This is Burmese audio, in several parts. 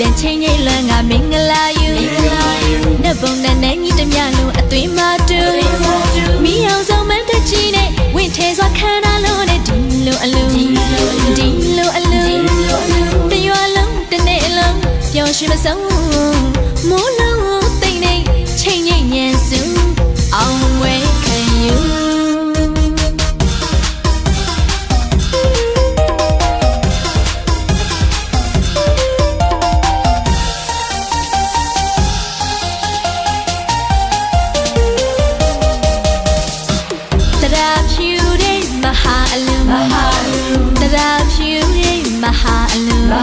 တဲ့ချင်းကြီးလွမ်းကမင်္ဂလာယူနတ်ဘုံနဲ့နဲ့ညီတမျှလုံးအသွင်မတူမိအောင်ဆောင်မတဲ့ကြီးနဲ့ဝင့်ထဲစွာခန္ဓာလုံးနဲ့ဒီလိုအလုံးဒီလိုအလုံးတရွာလုံးတစ်နေ့လုံးပျော်ရွှင်မဆုံးမိုးလုံးတိတ်နေချင်းကြီးညံစုအောင်ဝဲခံယူ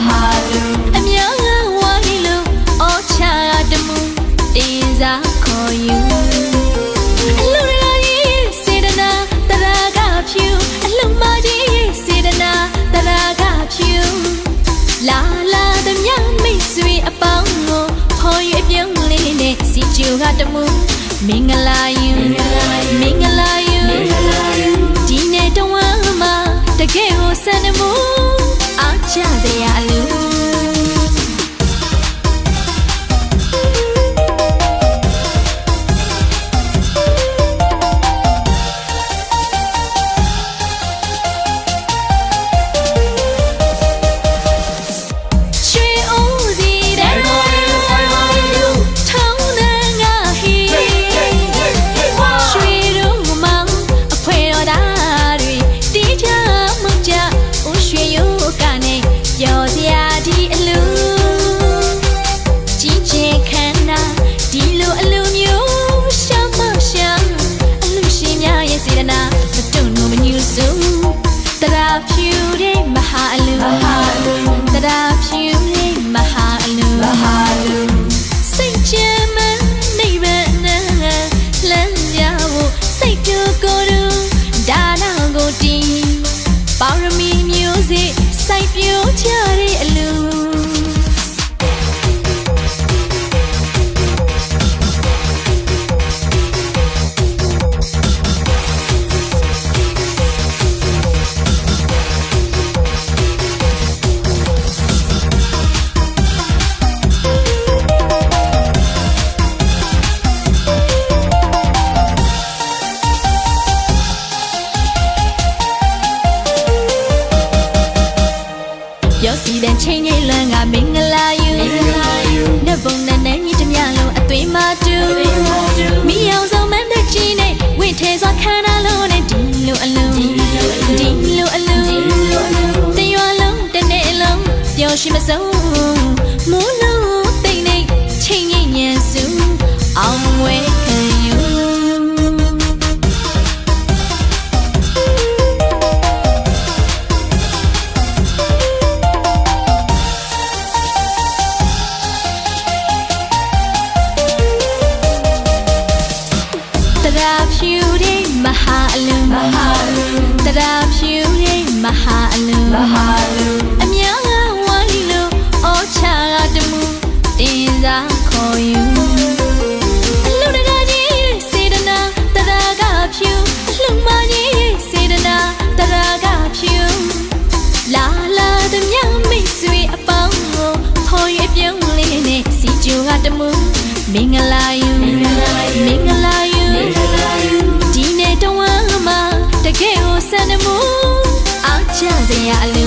ဟာလူအမြောင်းကဝိုင်းလူအောချာတမှုတင်စားခေါ်ယူအလူရရဲ့စေတနာတရာကဖြူအလူမကြီးရဲ့စေတနာတရာကဖြူလာလာတမြမိတ်ဆွေအပေါင်းကိုခေါ်ယူပြုံးလေးနဲ့စီကျူကတမှုမင်္ဂလာယူမင်္ဂလာ ပါရမီမျိုးစေ့စို က်ပျိုးချတဲ့အလူပြောစီတဲ့ချင်းကြီးလွမ်းကမင်္ဂလာယူနတ်ဘုံနဲ့နဲ့ညီတမျှလုံးအသွင်မတူမိအောင်ဆုံးမန်းတဲ့ကြီးနဲ့ဝင့်ထဲစွာခန္ဓာလုံးနဲ့ဒီလိုအလုံးဒီလိုအလုံးတရွာလုံးတစ်နေ့လုံးပျော်ရွှင်မဆုံးမိုး မဟာလူတရာဖြူရိမဟာလူမဟာလူအများကဝိုင်းလို့အောချာကတမှုတင်စားခေါ်ယူ မှုအောက်ချစရာအလူ